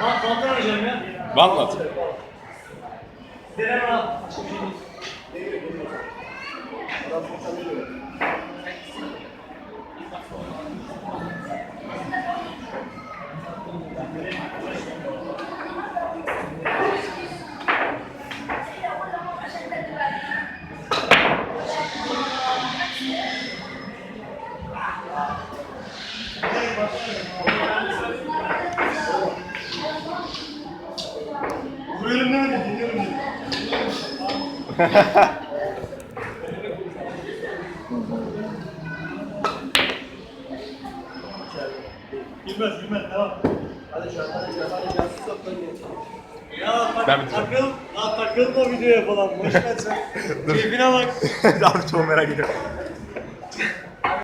Bak kontrol hocam ya. Bantlat. Deneme al. Buyurun ne öyle dinliyorum. Bilmez bilmez devam. Hadi an hadi an hadi sus soktan Ya tak, Ben takıl, takılma videoya falan. Boş ver sen. Keyfine bak. Abi çok merak ediyorum.